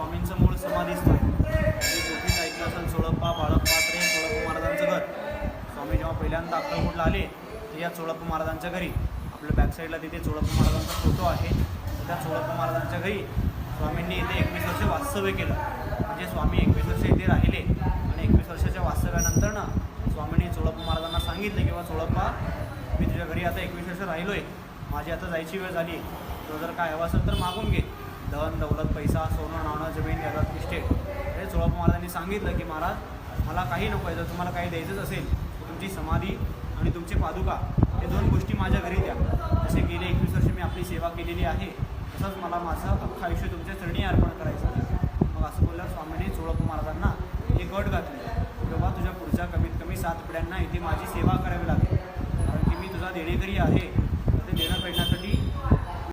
स्वामींचं मूळ समाधीस्थान तुम्ही ऐकलं असेल चोळप्पा बाळप्पा तर हे चोळप्पा महाराजांचं घर. स्वामी जेव्हा पहिल्यांदा अक्कलकोटला आले तर या चोळप्पा महाराजांच्या घरी आपल्या बॅकसाईडला तिथे चोळप्पा महाराजांचा फोटो आहे. तर त्या चोळप्पा महाराजांच्या घरी स्वामींनी इथे एकवीस वर्ष वास्तव्य केलं. म्हणजे स्वामी एकवीस वर्ष इथे राहिले आणि एकवीस वर्षाच्या वास्तव्यानंतर ना स्वामींनी चोळप्पा महाराजांना सांगितलं किंवा चोळप्पा मी तुझ्या घरी आता एकवीस वर्ष राहिलो आहे माझी आता जायची वेळ झाली तो जर काय हवं असेल तर मागून घे. धन दौलत पैसा सोनं हे महाराजांनी सांगितलं की महाराज मला काही नको आहे जर तुम्हाला काही द्यायचंच असेल तर तुमची समाधी आणि तुमचे पादुका हे दोन गोष्टी माझ्या घरी द्या. जसे गेले एकवीस वर्ष मी आपली सेवा केलेली आहे तसंच मला माझं अख्खं आयुष्य तुमच्या चरणी अर्पण करायचं आहे. मग असं बोललं स्वामींनी चोळप्पा महाराजांना हे गट घातली. तेव्हा तुझ्या पुढच्या कमीत कमी सात पिढ्यांना इथे माझी सेवा करावी लागेल. कारण की मी तुझा देणेकरी आहे.